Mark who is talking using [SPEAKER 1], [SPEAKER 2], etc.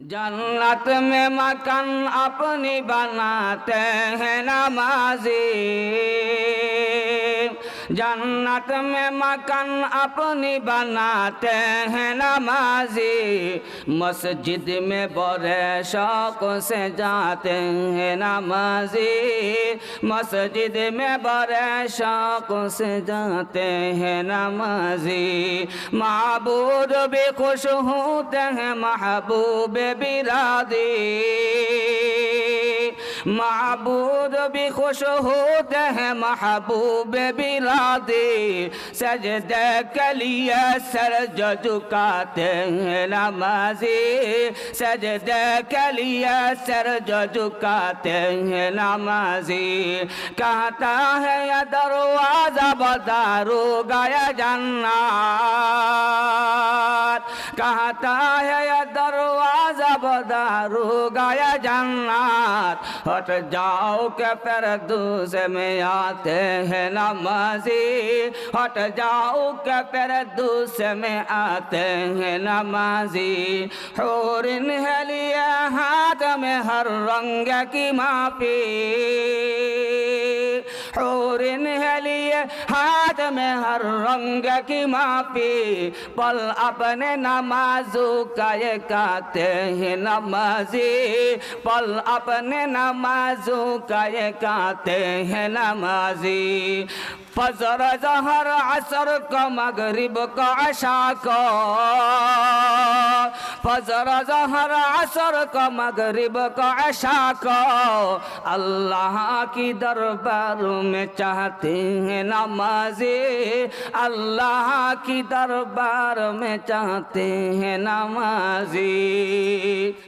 [SPEAKER 1] جنت میں مکن اپنی بناتے ہیں نمازی۔ جنت میں مکن اپنی بناتے ہیں نمازی۔ مسجد میں بڑے شوق سے جاتے ہیں نمازی۔ مسجد میں بڑے شوق سے جاتے ہیں نمازی۔ معبود بھی خوش ہوتے ہیں، محبوب بھی راضی۔ معبود بھی خوش ہوتے ہیں، محبوب بھی راضی۔ سجدے کے لیے سر جو جھکاتے ہیں نمازی۔ سجدے کے لیے سر جو جھکاتے ہیں نمازی۔ کہتا ہے، یہ دروازہ بدارو گایا جنہ کہتا ہے یہ دروازہ بدارو گا یا جنات ہٹ جاؤ کہ پھر دوسرے میں آتے ہیں نمازی۔ ہٹ جاؤ کہ پھر دوسرے میں آتے ہیں نمازی۔ حور انہیں لیے ہاتھ میں ہر رنگ کی معافی۔ ہاتھ میں ہر رنگ کی معافی پل اپنے نمازوں کا یہ کہتے ہیں نمازی پل اپنے نمازوں کا یہ کہتے ہیں نمازی۔ فضر زہر عصر کا مغرب کا عشاء کا۔ فضر زہر عصر کا مغرب کا عشاء کا۔ اللہ کی دربار میں چاہتے ہیں نماز۔ اللہ کی دربار میں چاہتے ہیں نماز۔